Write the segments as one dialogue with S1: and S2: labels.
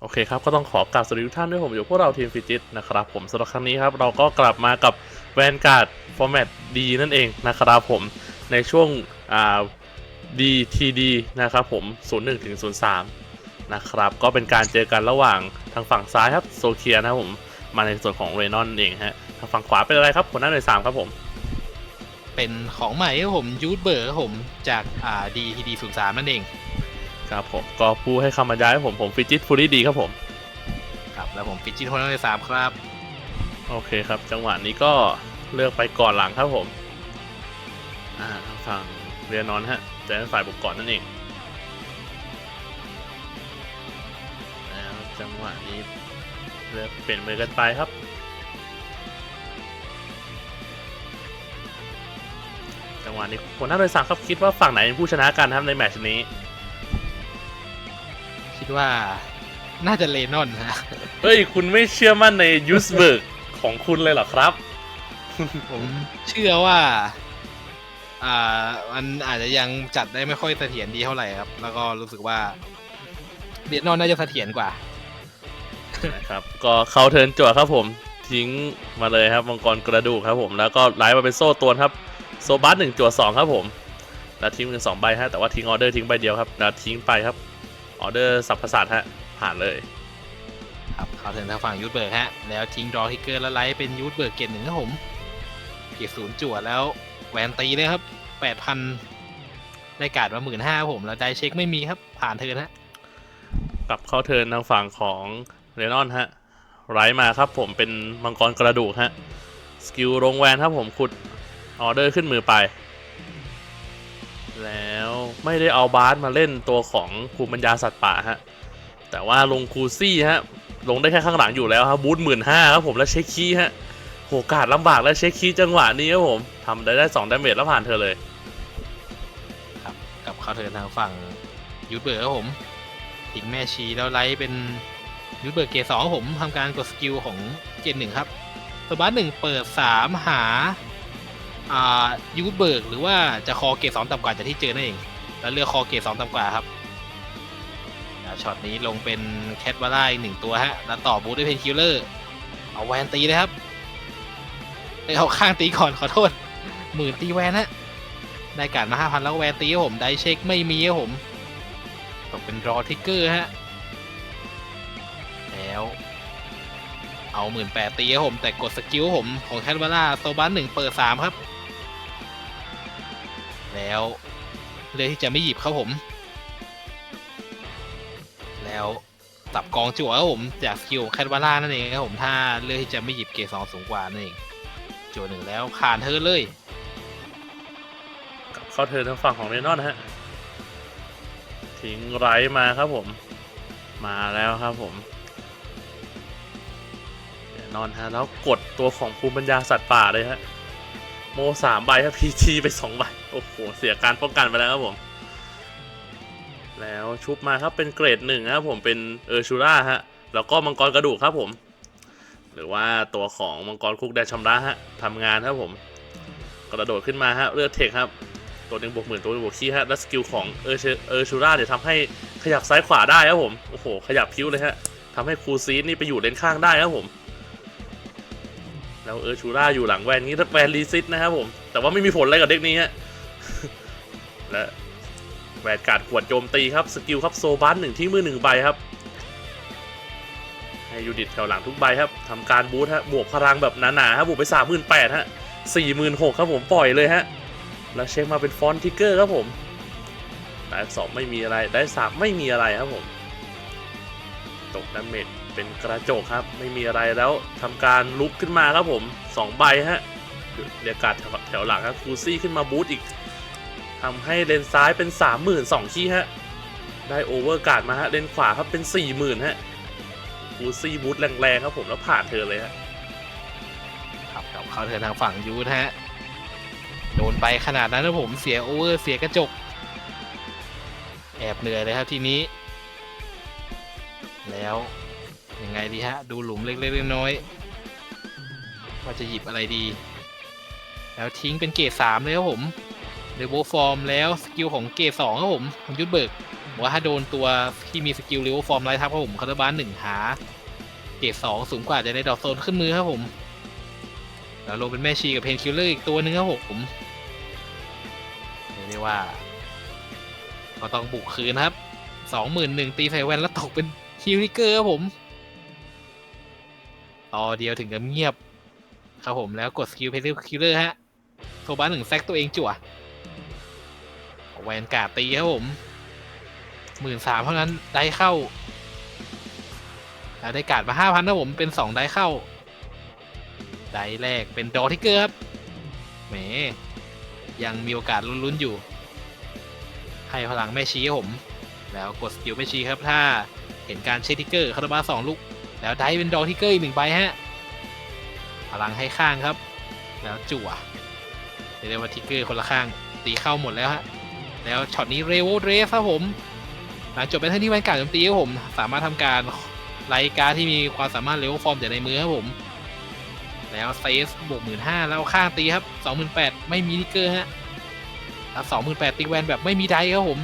S1: โอเคครับ ก็ต้องขอกราบสวัสดีทุกท่านด้วยผมอยู่พวกเราทีมฟิจิตนะครับผมสำหรับครั้งนี้ครับ เราก็กลับมากับแวนการ์ดฟอร์แมตดีนั่นเองนะครับผมในช่วงอ่า DTD นะครับผม 01ถึง03 นะครับ ก็เป็นการเจอกันระหว่างทางฝั่งซ้ายครับโซเคียนะครับผม มาในส่วนของเรนอนเองฮะทางฝั่งขวาเป็นอะไรครับหัวหน้าหน่วยสามครับผม
S2: เป็นของใหม่ครับผมยูทเบอร์ครับผมจากอ่าดีทีดีศูนย์สามนั่นเอง
S1: ครับผมก็ผู้ให้คำบรรยายให้ผมผมฟิจิตฟูลี่ดีครับผม
S2: ครับ แล้วผมฟิจิตโทนเลยสามครับ
S1: โอเคครับ จังหวะนี้ก็เลือกไปก่อนหลังครับผม อ่าทางฝั่งเรียนนอนฮะจะเป็นฝ่ายบุกก่อนนั่นเองแล้วจังหวะนี้เลือกเปลี่ยนมือกันไปครับจังหวะนี้หัวหน้าโดยสารครับคิดว่าฝั่งไหนเป็นผู้ชนะกันครับในแมตช์นี้
S2: คิดว่าน่าจะเลนอนฮะ
S1: เฮ้ย คุณไม่เชื่อมั่นในยูสเบิร์กของคุณเลยเหรอครับ
S2: ผมเชื่อว่า อ่า มันอาจจะยังจัดได้ไม่ค่อยเสถียรดีเท่าไหร่ครับ แล้วก็รู้สึกว่าเลนอนน่าจะเสถียรกว่า
S1: นะครับ ก็เข้าเทิร์นจั่วครับผม ทิ้งมาเลยครับมังกรกระดูกครับผม แล้วก็ไล่มาเป็นโซ่ตัวนครับ โซบัสหนึ่งจั่วสองครับผม แล้วทิ้งมือสองใบฮะ แต่ว่าทิ้งออเดอร์ทิ้งใบเดียวครับแล้วทิ้งไปครับ ออเดอร์สับประสาทฮะ ผ่านเลย
S2: ครับเขาถึงทางฝั่งยูทเบิร์กฮะ แล้วทิ้งดรอทิกเกอร์แล้วไลท์เป็นยูทเบิร์กเกตหนึ่งครับผมเกตศูนย์จั่วแล้วแหวนตีเลยครับแปดพันได้การ์ดมาหมื่นห้าผมแล้วได้เช็คไม่มีครับ ผ่านเธอนะ
S1: กลับเข้าเทิร์นทางฝั่งของเรนอนฮะไร้มาครับผมเป็นมังกรกระดูกฮะ สกิลลงแวนครับผมขุดออเดอร์ขึ้นมือไป แล้ว ไม่ได้เอาบาสมาเล่นตัวของภูมิปัญญาสัตว์ป่าฮะ แต่ว่าลงคูซี่ฮะ ลงได้แค่ข้างหลังอยู่แล้วครับบูทหมื่นห้าครับผมแล้วเช็คคีฮะโหกาดลำบากแล้วเช็คคีจังหวะนี้ครับผมทำได้ได้2ดาเมจแล้วผ่านเธอเลย
S2: ครับกับเขาเทิร์นทางฝั่งยูทเบิร์กครับผมทิ้งแม่ชีแล้วไลท์เป็นยูทเบิร์กเกสองครับผมทำการกดสกิลของเกตหนึ่งครับสบัสหนึ่งเปิดสามหายูทเบิร์กหรือว่าจะคอเกตสองต่ำกว่าจากที่เจอนั่นเอง แล้วเลือกคอเกตสองต่ำกว่าครับช็อตนี้ลงเป็นแคทวาร่าอีกหนึ่งตัวฮะ แล้วต่อบูทด้วยเพนคิลเลอร์ เอาแวนตีเลยครับเอ้ยเอาข้างตีก่อนขอโทษ หมื่นตีแวนฮะ ได้การมาห้าพันแล้วแวนตีผม ได้เช็คไม่มีผม ตกเป็นรอทิกเกอร์ฮะ แล้ว เอาหมื่นแปดตีผม แต่กดสกิลผมของแคทวาร่าโซบัสหนึ่งเปิดสามครับ แล้ว เลือกที่จะไม่หยิบครับผม แล้วสับกองจั่วครับผมจากสกิลแคทวาร่านั่นเองครับผมถ้าเลือกที่จะไม่หยิบเกรดสองสูงกว่านั่นเองจั่วหนึ่งแล้วผ่านเธอเลย
S1: กลับเข้าเทิร์นทางฝั่งของเรนอนฮะทิ้งไรมาครับผม มาแล้วครับผมเรนอนฮะแล้วกดตัวของภูมิปัญญาสัตว์ป่าเลยฮะโมสามใบครับพีจีไปสองใบ โอ้โห เสียการป้องกันไปแล้วครับผม แล้วชุบมาครับเป็นเกรดหนึ่งครับผมเป็นเออร์ชูราฮะ แล้วก็มังกรกระดูกครับผม หรือว่าตัวของมังกรคุกแดนชำระฮะทำงานครับผม กระโดดขึ้นมาฮะเลือดเทคครับ ตัวหนึ่งบวกหมื่นตัวหนึ่งบวกขี้ฮะ และสกิลของเออร์เออร์ชูราเนี่ยทำให้ขยับซ้ายขวาได้ครับผม โอ้โห ขยับพิ้วเลยฮะทำให้ครูซีดนี่ไปอยู่เลนข้างได้ครับผมแล้วเออร์ชูราอยู่หลังแวนนี้แวนรีซิตนะครับผม แต่ว่าไม่มีผลอะไรกับเด็กนี้ฮะ และแวนการ์ดขวดโจมตีครับ สกิลครับโซบัสหนึ่งที่มือหนึ่งใบครับ ให้ยูนิตแถวหลังทุกใบครับทำการบูทฮะบวกพลังแบบหนาๆครับบวกไปสามหมื่นแปดฮะสี่หมื่นหกครับผมปล่อยเลยฮะ แล้วเช็คมาเป็นฟอนต์ทิกเกอร์ครับผมได้สองไม่มีอะไรได้สามไม่มีอะไรครับผม ตกดาเมจเป็นกระจกครับ ไม่มีอะไรแล้วทำการลุกขึ้นมาครับผมสองใบฮะเรียกการดแถวหลังครับคูซี่ขึ้นมาบูทอีก ทำให้เลนซ้ายเป็น3 0 0 0 0สองขี้ฮะ ได้โอเวอร์การ์ดมาฮะ เลนขวาครับเป็น 4 0,000 ฮะคูซี่บูทแรงๆครับผมแล้วผ่านเธอเลยฮะ
S2: ครับกลับเข้าเทิร์นทางฝั่งยูทฮะ โดนไปขนาดนั้นนะผมเสียโอเวอร์เสียกระจก แอบเหนื่อยเลยครับทีนี้ แล้วยังไงดีฮะ ดูหลุมเล็กๆน้อยๆว่าจะหยิบอะไรดี แล้วทิ้งเป็นเกรดสามเลยครับผม เดโบฟอร์มแล้วสกิลของเกสองครับผมของยุทธเบิกบอกว่าถ้าโดนตัวที่มีสกิลริวฟอร์มไลท์ทับครับผมคาร์บานหนึ่งหา เกสองสูงกว่าจะได้ดอกโซนขึ้นมือครับผม แล้วลงเป็นแม่ชีกับเพนคิลเลอร์อีกตัวหนึงครับผมเรียกได้ว่า ก็ต้องบุกคืนครับสองหมื่นหนึ่งตีใส่แวนแล้วตกเป็นฮิลิเกอร์ครับผมต่อเดียวถึงกับเงียบ ครับผมแล้วกดสกิลเพนคิลเลอร์ฮะโซบ้านหนึ่งแซกตัวเองจั่ว แวนกาดตีครับผมหมื่นสามเท่านั้นได้เข้าแล้วได้กาดมาห้าพันนะผมเป็นสองได้เข้า ได้แรกเป็นดอทิกเกอร์ครับแหมยังมีโอกาสลุ้นๆอยู่ ให้พลังแม่ชี้ครับผม แล้วกดสกิลแม่ชี้ครับถ้าเห็นการเช็คทิกเกอร์คาร์บาสองลูกแล้วได้เป็นดอทิกเกอร์อีกหนึ่งใบฮะพลังให้ข้างครับ แล้วจั่วเรียกได้ว่าทิกเกอร์คนละข้างตีเข้าหมดแล้วฮะ แล้วช็อตนี้เรโวเรสครับผม หลังจบเป็นท่าที่แวนการ์ดโจมตีครับผม สามารถทำการไลการดที่มีความสามารถเลเวลฟอร์มจากในมือครับผม แล้วเซสบวกหมื่นห้าแล้วข้างตีครับสองหมื่นแปดไม่มีนิกเกอร์ฮะแล้วสองหมื่นแปดตีแวนแบบไม่มีไดครับผม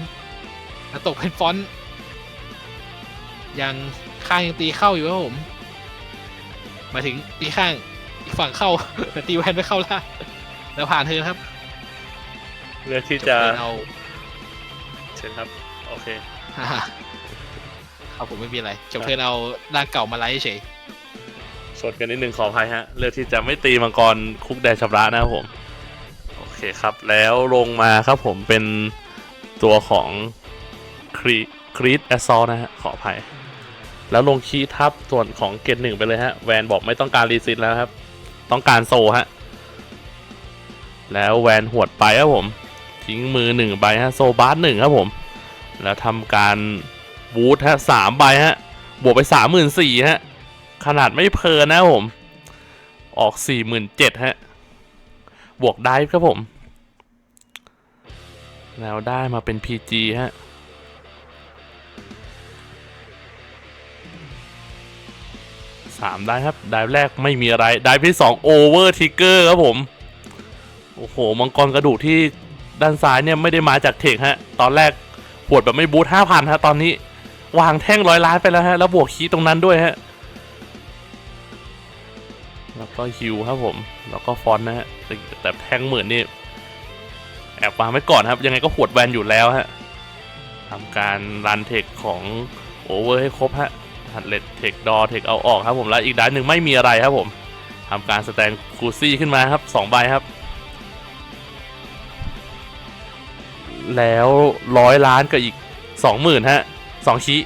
S2: แล้วตกเป็นฟอนต์ยังข้างยังตีเข้าอยู่ครับผม มาถึงตีข้างอีกฝั่งเข้าแต่ตีแวนไม่เข้าล่างแล้วผ่านเธอครับ
S1: เลือกที่
S2: จบ
S1: จะ
S2: เทิร์นเอา
S1: เชิญครับ โอเค
S2: ฮ่าครับผมไม่มีอะไรจบเทิร์นเอาร่างเก่ามาไลฟ์เฉย
S1: ชนกันนิดนึงขออภัยฮะ เลือกที่จะไม่ตีมังกรคุกแดนชำระนะครับผม โอเคครับ แล้วลงมาครับผมเป็นตัวของครีครีดแอสซอนะฮะ ขออภัย แล้วลงคีย์ทับส่วนของเกตหนึ่งไปเลยฮะ แวนบอกไม่ต้องการรีซิตแล้วครับ ต้องการโซฮะ แล้วแวนหวดไปครับผม ทิ้งมือหนึ่งใบฮะโซบาร์หนึ่งครับผม แล้วทำการบูทฮะสามใบฮะ บวกไปสามหมื่นสี่ฮะ ขนาดไม่เพลินนะผม ออกสี่หมื่นเจ็ดฮะ บวกได้ครับผม แล้วได้มาเป็น PG ฮะสามได้ครับ ได้แรกไม่มีอะไร ได้ที่สองโอเวอร์ทิกเกอร์ครับผม โอ้โห มังกรกระดูกที่ ด้านซ้ายเนี่ยไม่ได้มาจากเทคฮะ ตอนแรกปวดแบบไม่บูทห้าพันฮะ ตอนนี้วางแท่งร้อยล้านไปแล้วฮะ แล้วบวกคีตรงนั้นด้วยฮะ แล้วก็ฮิวครับผม แล้วก็ฟอนนะฮะ แต่แท่งหมื่นนี่แอบวางไว้ก่อนครับ ยังไงก็ขวดแวนอยู่แล้วฮะทำการรันเทคของโอเวอร์ให้ครบฮะหัดเลดเทคดอเทคเอาออกครับผมแล้วอีกด้านหนึ่งไม่มีอะไรครับผมทำการสแตนคูซี่ขึ้นมาครับสองใบครับ แล้วร้อยล้านกับอีกสองหมื่นฮะสองชี้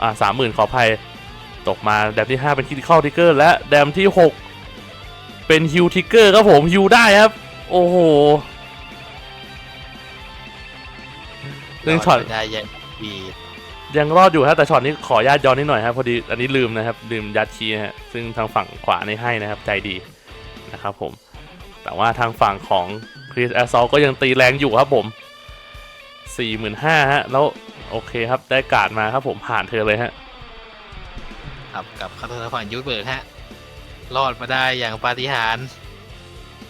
S1: อ่าสามหมื่นขออภัย ตกมาแดมที่ 5 เป็นคิดเข้าทิกเกอร์ และแดมที่ 6 เป็นฮิวทิกเกอร์ครับผมฮิวได้ครับ โอ้โหเรื่องช็อต
S2: ได้ยังดี
S1: ยังรอดอยู่ฮะแต่ช็อตนี้ขออนุญาตย้อนนิดหน่อยครับพอดีอันนี้ลืมนะครับ ลืมยัดคีย์ฮะซึ่งทางฝั่งขวาในให้นะครับใจดีนะครับผม แต่ว่าทางฝั่งของค ริสแอสซอลก็ยังตีแรงอยู่ครับผม 45,000ฮะ แล้วโอเคครับ ได้การ์ดมาครับผมผ่านเธอเลยฮะ
S2: ครับกับคาร์เทอร์ฝั่งยูทเบิร์กฮะ รอดมาได้อย่างปาฏิหาริย์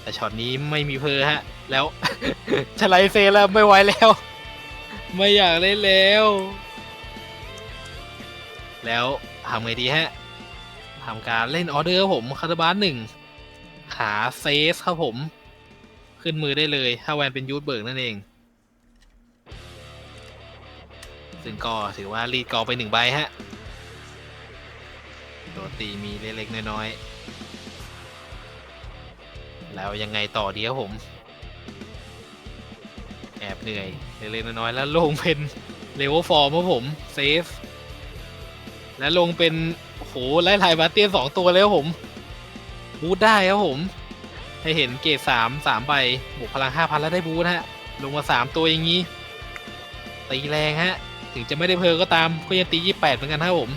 S2: แต่ช็อตนี้ไม่มีเพอฮะ แล้ว ชไลเซแล้วไม่ไหวแล้ว ไม่อยากเล่นแล้ว แล้วทำไงดีฮะทำการเล่นออเดอร์ครับผมคาร์บานหนึ่งหาเซสครับผม ขึ้นมือได้เลย ถ้าแวนเป็นยูทเบิร์กนั่นเอง ซึ่งก็ถือว่ารีดกอไปหนึ่งใบฮะโดนตีมีเล็กๆน้อยๆ แล้วยังไงต่อดีครับผม แอบเหนื่อยเล็กๆน้อยๆ แล้วลงเป็นเลเวลฟอร์มครับผม เซฟ แล้วลงเป็นโหไล่ลายบาเตียนสองตัวเลยครับผมบูทได้ครับผม ให้เห็นเกรดสามสามใบบวกพลังห้าพันแล้วได้บูทฮะ ลงมาสามตัวอย่างนี้ ตีแรงฮะ ถึงจะไม่ได้เพอก็ตามก็ยังตียี่แปดเหมือนกันครับผม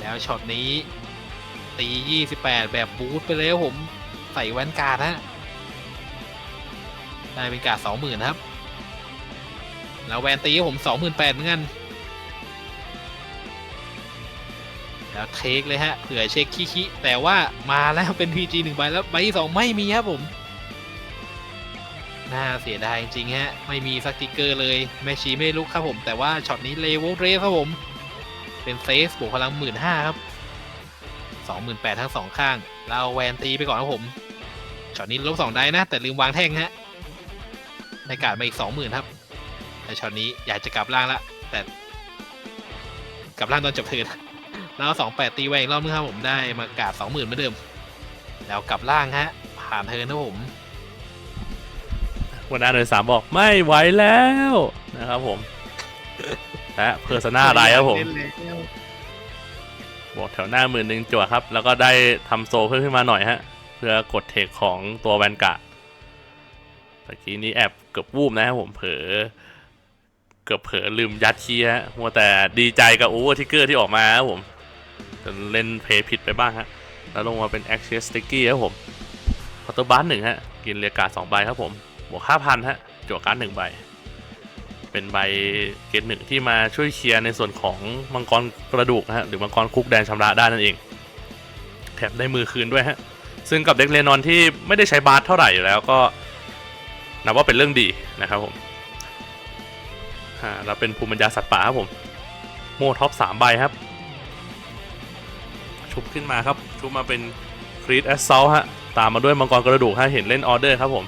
S2: แล้วช็อตนี้ ตี28แปดแบบบูทไปเลยครับผม ใส่แว่นการ์ดฮะ ได้เป็นการ์ด20,000ครับ แล้วแวนตีให้ผม28,000เหมือนกัน แล้วเทคเลยฮะเผื่อเช็คคิๆแต่ว่ามาแล้วเป็น PG หนึ่งใบแล้วใบที่สองไม่มีครับผมน่าเสียดายจริงฮะ ไม่มีสักติ๊กเกอร์เลยแมชีไม่ลุกครับผม แต่ว่าช็อตนี้เลเวลเรสครับผม เป็นเซฟบวกพลังหมื่นห้าครับสองหมื่นแปดทั้งสองข้าง เราแวนตีไปก่อนครับผมช็อตนี้ลบสองได้นะ แต่ลืมวางแท่งฮะในการมาอีกสองหมื่นครับ แต่ช็อตนี้อยากจะกลับล่างละแต่กลับล่างตอนจบเทิร์น แล้วสองแปดตีแหวงรอบนึงครับผมได้มากาดสองหมื่นเหมือนเดิม แล้วกลับล่างฮะ ผ่านเทิร์นะผม
S1: หัวหน้น่วยสามบอกไม่ไหวแล้วนะครับผมและเพอร์ซนาอะไรครับผมบอกแถวหน้าหมื่นหนึ่งจั่วครับ แล้วก็ได้ทำโซเพิ่มขึ้นมาหน่อยฮะ เพื่อกดเทคของตัวแวนการ์ดตะกี้นี้แอบเกือบวูบนะครับผมเผลอเกือบเผลอลืมยัดคีย์ฮะมัวแต่ดีใจกับโอเวอร์ทิกเกอร์ที่ออกมาครับผม จนเล่นเพย์ผิดไปบ้างฮะ แล้วลงมาเป็นแอคเชสติกกี้ครับผมคอร์ตบัสหนึ่งฮะ กินเรียการสองใบครับผม บวกห้าพันฮะจั่วการ์ดหนึ่งใบ เป็นใบเกตหนึ่งที่มาช่วยเคลียร์ในส่วนของมังกรกระดูกนะฮะ หรือมังกรคุกแดนชำระได้นั่นเอง แถมได้มือคืนด้วยฮะ ซึ่งกับเด็กเลนอนที่ไม่ได้ใช้บาร์เท่าไหร่อยู่แล้วก็นับว่าเป็นเรื่องดีนะครับผมอ่าเราเป็นภูมิปัญญาสัตว์ป่าครับผม โมท็อปสามใบครับ ชุบขึ้นมาครับ ชุบมาเป็นครีดแอสซอลฮะ ตามมาด้วยมังกรกระดูกฮะ เห็นเล่นออเดอร์ครับผม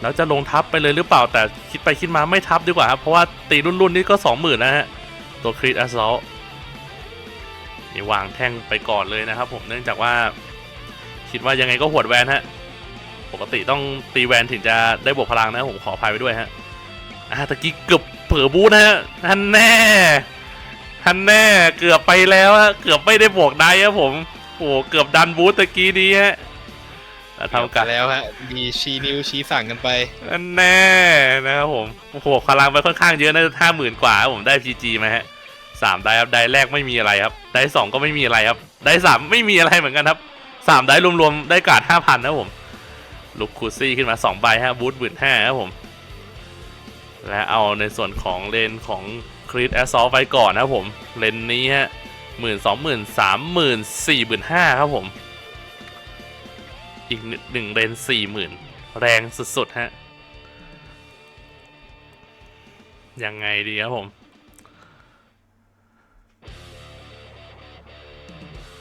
S1: แล้วจะลงทับไปเลยหรือเปล่า แต่คิดไปคิดมาไม่ทับดีกว่าครับ เพราะว่าตีรุ่นรุ่นๆนี้ก็สองหมื่นนะฮะ ตัวครีดแอสซอลนี่วางแท่งไปก่อนเลยนะครับผม เนื่องจากว่าคิดว่ายังไงก็หวดแวนฮะ ปกติต้องตีแวนถึงจะได้บวกพลังนะผมขออภัยไปด้วยฮะอ่าตะกี้เกือบเผลอบูนะฮะฮันแน่ ฮันแน่เกือบไปแล้วฮะเกือบไม่ได้บวกได้ครับผมโอ้โหเกือบดันบูทตะกี้นี้ฮะแล้วทำการ
S2: แล้วฮะมีชี้นิ้วชี้สั่งกันไป
S1: อันแน่นะครับผมโอ้โหพลังไปค่อนข้างเยอะนะห้าหมื่นกว่าครับผมได้พีจีมาฮะสามได้ครับได้แรกไม่มีอะไรครับ ได้สองก็ไม่มีอะไรครับ ได้สามไม่มีอะไรเหมือนกันครับสามได้รวมๆได้การ์ดห้าพันนะครับผมลุกคูซี่ขึ้นมาสองใบฮะบูทหมื่นห้าครับผมและเอาในส่วนของเลนของ คริสแอสซอลไปก่อนนะครับผม เลนนี้ฮะหมื่นสองหมื่นสามหมื่นสี่หมื่นห้าครับผม อีกหนึ่งเลนสี่หมื่นแรงสุดๆ ฮะ ยังไงดีครับผม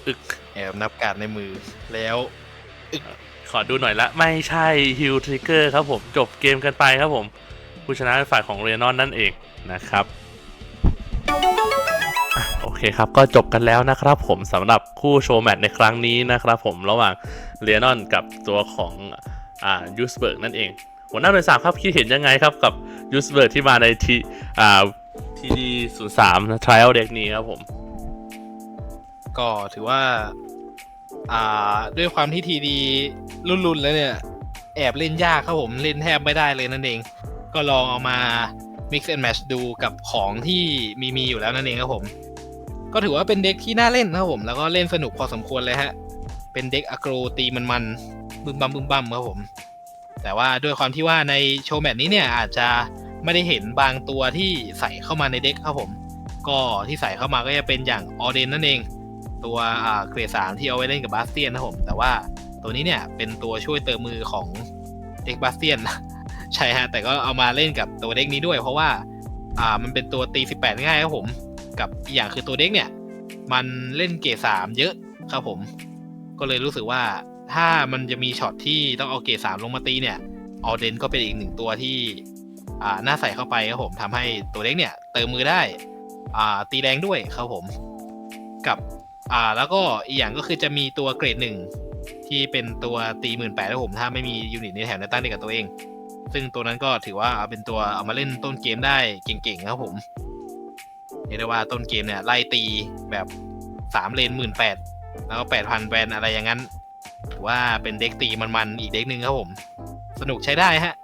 S1: อึก
S2: แอบนับการดในมือแล้ว
S1: ขอดูหน่อยละ ไม่ใช่ฮิลทริกเกอร์ครับผม จบเกมกันไปครับผม ผู้ชนะเป็นฝ่ายของเรนอนนั่นเองนะครับอะโอเคครับก็จบกันแล้วนะครับผมสำหรับคู่โชว์แมตช์ในครั้งนี้นะครับผมระหว่างเรนอนกับตัวของอ่ายูสเบิร์กนั่นเอง หัวหน้าโดยสารครับคิดเห็นยังไงครับกับยูสเบิร์กที่มาในทีอ่าทีดีศูนย์สามทริอัลเด็กนี้ครับผม
S2: ก็ถือว่า อ่าด้วยความที่ทีดีรุ่นๆแล้วเนี่ย แอบเล่นยากครับผมเล่นแทบไม่ได้เลยนั่นเอง ก็ลองเอามา mix and match ดูกับของที่มีมีอยู่แล้วนั่นเองครับผม ก็ถือว่าเป็นเด็กที่น่าเล่นนะครับผม แล้วก็เล่นสนุกพอสมควรเลยฮะ เป็นเด็กอ g โกรตีมันๆบึมบัมบึมบัมครับผม แต่ว่าด้วยความที่ว่าในโชว์แมตช์นี้เนี่ยอาจจะไม่ได้เห็นบางตัวที่ใส่เข้ามาในเด็กครับผม ก็ที่ใส่เข้ามาก็จะเป็นอย่างออเดนนั่นเอง ตัวเกรดสามที่เอาไว้เล่นกับบาสเตียนนะครับผม แต่ว่าตัวนี้เนี่ยเป็นตัวช่วยเติมมือของเด็กบาสเตียนใช่ฮะแต่ก็เอามาเล่นกับตัวเด็กนี้ด้วย เพราะว่าอ่ามันเป็นตัวตี 18 ง่ายครับผม กับอีกอย่างคือตัวเด็กเนี่ย มันเล่นเกรดสามเยอะครับผม ก็เลยรู้สึกว่าถ้ามันจะมีช็อตที่ต้องเอาเกรดสามลงมาตีเนี่ยออเดนก็เป็นอีกหนึ่งตัวที่อ่าน่าใส่เข้าไปครับผมทำให้ตัวเด็กเนี่ย เติมมือได้อ่าตีแรงด้วยครับผม กับอ่าแล้วก็อีกอย่างก็คือจะมีตัวเกรดหนึ่งที่เป็นตัวตีหมื่นแปดครับผมถ้าไม่มียูนิตในแถวในตั้งเดียวกับตัวเอง ซึ่งตัวนั้นก็ถือว่าเป็นตัวเอามาเล่นต้นเกมได้เก่งๆครับผม เรียกได้ว่าต้นเกมเนี่ยไล่ตีแบบสามเลนหมื่นแปดแล้วก็แปดพันแวนอะไรอย่างนั้นถือว่าเป็นเด็กตีมันๆอีกเด็กหนึ่งครับผม สนุกใช้ได้ฮะ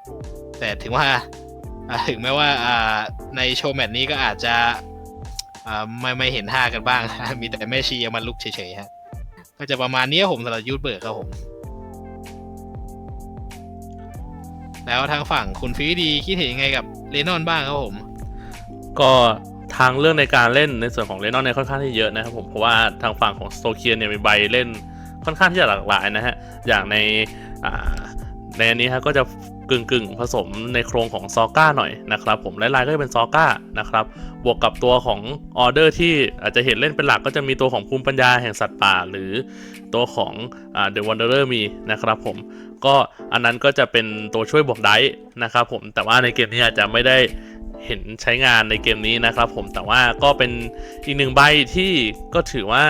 S2: แต่ถึงว่าถึงแม้ว่าในโชว์แมตช์นี้ก็อาจจะไม่ไม่เห็นท่ากันบ้าง มีแต่แม่ชีเอามาลุกเฉยๆฮะก็จะประมาณนี้ผมสำหรับยูทเบิร์กครับผม แล้วทางฝั่งคุณฟีดีคิดเห็นยังไงกับเลนอนบ้างครับผม
S1: ก็ ทางเรื่องในการเล่นในส่วนของเลนอนเนี่ยค่อนข้างที่เยอะนะครับผมเพราะว่าทางฝั่งของโซเคียเนี่ยมีใบเล่นค่อนข้างที่จะหลากหลายนะฮะอย่างในในอันนี้ฮะก็จะกึ่งกึ่งๆผสมในโครงของซอก้าหน่อยนะครับผมลายก็จะเป็นซอก้านะครับบวกกับตัวของออเดอร์ที่อาจจะเห็นเล่นเป็นหลักก็จะมีตัวของภูมิปัญญาแห่งสัตว์ป่า หรือตัวของเดอะวันเดอร์มีนะครับผมก็อันนั้นก็จะเป็นตัวช่วยบวกไดส์นะครับผมแต่ว่าในเกมนี้อาจจะไม่ได้ เห็นใช้งานในเกมนี้นะครับผมแต่ว่าก็เป็นอีกหนึ่งใบที่ก็ถือว่า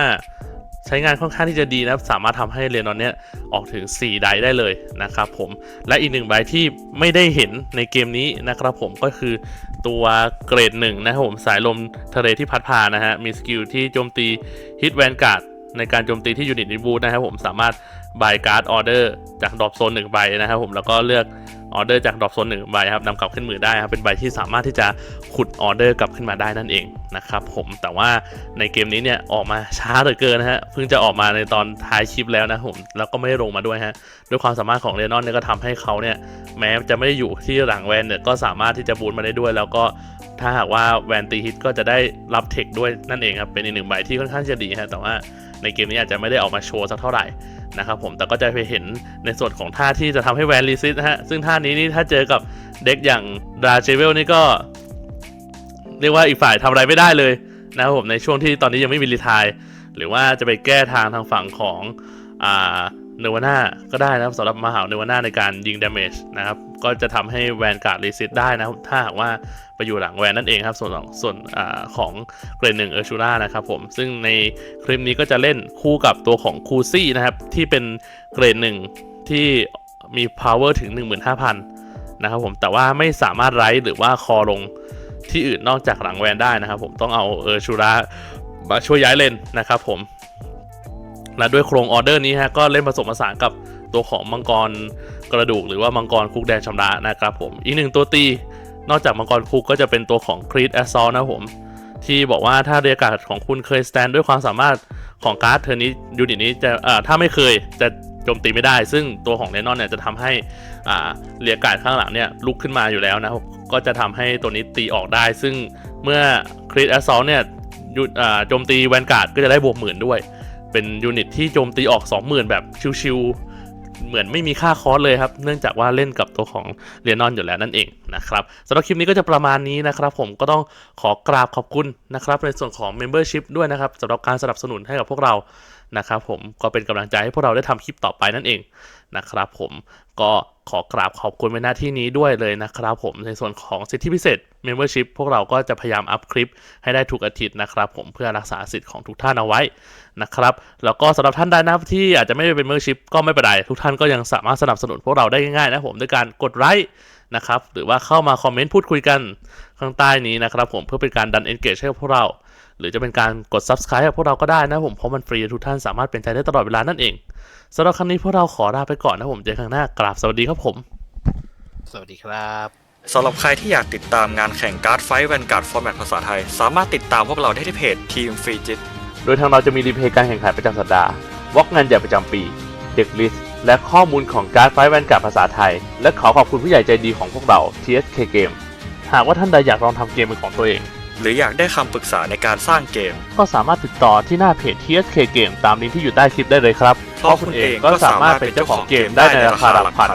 S1: ใช้งานค่อนข้างที่จะดีนะครับ สามารถทำให้เรนอนเนี้ยออกถึง 4 ไดได้เลยนะครับผมและอีกหนึ่งใบที่ไม่ได้เห็นในเกมนี้นะครับผมก็คือตัวเกรดหนึ่งนะครับผมสายลมทะเลที่พัดพานะฮะมีสกิลที่โจมตีฮิตแวนการ์ดในการโจมตีที่ยูนิตนิบูนะครับผมสามารถ บายการ์ดออเดอร์จากดรอปโซนหนึ่งใบนะครับผมแล้วก็เลือกออเดอร์จากดรอปโซนหนึ่งใบครับนำกลับขึ้นมือได้ครับเป็นใบที่สามารถที่จะขุดออเดอร์กลับขึ้นมาได้นั่นเองนะครับผมแต่ว่าในเกมนี้เนี่ยออกมาช้าเหลือเกินนะฮะเพิ่งจะออกมาในตอนท้ายคลิปแล้วนะผมแล้วก็ไม่ได้ลงมาด้วยฮะด้วยความสามารถของเรนอนเนี่ยก็ทำให้เขาเนี่ยแม้จะไม่ได้อยู่ที่หลังแวนเนี่ยก็สามารถที่จะบูนมาได้ด้วย แล้วก็ถ้าหากว่าแวนตีฮิตก็จะได้รับเทคด้วยนั่นเองครับเป็นอีกหนึ่งใบที่ค่อนข้างจะดีฮะแต่ว่าในเกมนี้อาจจะไม่ได้ออกมาโชว์สักเท่าไหร่ นะครับผมแต่ก็จะไปเห็นในส่วนของท่าที่จะทำให้แวนรีซิตนะฮะ ซึ่งท่านี้นี่ถ้าเจอกับเด็กอย่างดราเจเวลนี่ก็ เรียกว่าอีกฝ่ายทำอะไรไม่ได้เลยนะครับผมในช่วงที่ตอนนี้ยังไม่มีรีไทาย หรือว่าจะไปแก้ทางทางฝั่งของอ่า เนวาน่าก็ได้นะครับสำหรับมหาเนวาน่าในการยิงดาเมจนะครับก็จะทำให้แวนการ์ดรีซิตได้นะครับถ้าหากว่าไปอยู่หลังแวนนั่นเองครับส่วนของส่วนอของเกรดหนึ่งเออร์ชูรานะครับผมซึ่งในคลิปนี้ก็จะเล่นคู่กับตัวของคูซี่นะครับที่เป็นเกรดหนึ่งที่มี power ถึง 15,000 นะครับผมแต่ว่าไม่สามารถไร้หรือว่าคอลงที่อื่นนอกจากหลังแวนได้นะครับผมต้องเอาเออร์ชูระมาช่วยย้ายเลนนะครับผม และด้วยโครงออเดอร์นี้ฮะก็เล่นผสมผสานกับตัวของมังกรกระดูก หรือว่ามังกรคุกแดนชำระนะครับผมอีกหนึ่งตัวตี นอกจากมังกรคุกก็จะเป็นตัวของครีดแอสซอลนะครับผมที่บอกว่าถ้าเรียการ์ดของคุณเคยสแตนด้วยความสามารถของการ์ดเทอร์นี้ยูนิตนี้จะเอ่อถ้าไม่เคยจะโจมตีไม่ได้ ซึ่งตัวของเนนอนเนี่ยจะทำให้เรียการ์ดข้างหลังเนี่ยลุกขึ้นมาอยู่แล้วนะก็จะทำให้ตัวนี้ตีออกได้ ซึ่งเมื่อคริสแอสซอลเนี่ยยูอ่าโจมตีแวนการ์ดก็จะได้บวกหมื่นด้วย เป็นยูนิตที่โจมตีออก 20,000 แบบชิวๆเหมือนไม่มีค่าคอสเลยครับ เนื่องจากว่าเล่นกับตัวของเรียนนอนอยู่แล้วนั่นเองนะครับสำหรับคลิปนี้ก็จะประมาณนี้นะครับผมก็ต้องขอกราบขอบคุณนะครับในส่วนของ Membership ด้วยนะครับสำหรับการสนับสนุนให้กับพวกเรานะครับผมก็เป็นกำลังใจให้พวกเราได้ทำคลิปต่อไปนั่นเองนะครับผมก็ ขอกราบขอบคุณไว้หน้าที่นี้ด้วยเลยนะครับผมในส่วนของสิทธิพิเศษ Membership พวกเราก็จะพยายามอัพคลิปให้ได้ทุกอาทิตย์นะครับผมเพื่อรักษาสิทธิ์ของทุกท่านเอาไว้นะครับแล้วก็สำหรับท่านใดนะที่อาจจะไม่ได้เป็น Membership ก็ไม่เป็นไรทุกท่านก็ยังสามารถสนับสนุนพวกเราได้ง่ายๆนะผมด้วยการกดไลค์นะครับหรือว่าเข้ามาคอมเมนต์พูดคุยกันข้างใต้นี้นะครับผมเพื่อเป็นการดัน engage ให้พวกเรา หรือจะเป็นการกด subscribe ให้พวกเราก็ได้นะผมเพราะมันฟรีทุกท่านสามารถเป็นใจได้ตลอดเวลานั่นเองสำหรับครั้งนี้พวกเราขอลาไปก่อนนะผมเจอกันครั้งหน้ากราบสวัสดีครับผม
S2: สวัสดีครับ
S3: สำหรับใครที่อยากติดตามงานแข่งการ์ดไฟท์แวนการ์ดฟอร์แมตภาษาไทย สามารถติดตามพวกเราได้ที่เพจทีมฟรีจิต
S1: โดยทางเราจะมีรีเพย์การแข่งขันประจำสัปดาห์วอกงานใหญ่ประจำปีเด็กลิสต์และข้อมูลของการ์ดไฟแวนการ์ดภาษาไทย และขอขอบคุณผู้ใหญ่ใจดีของพวกเรา TSK Game หากว่าท่านใดอยากลองทำเกมเป็นของตัวเอง
S3: หรืออยากได้คำปรึกษาในการสร้างเกม
S1: ก็สามารถติดต่อที่หน้าเพจ TSK Game ตามลิงก์ที่อยู่ใต้คลิปได้เลยครับ
S3: เพราะคุณเองก็สามารถเป็นเจ้าของเกมได้ในราคาหลักพัน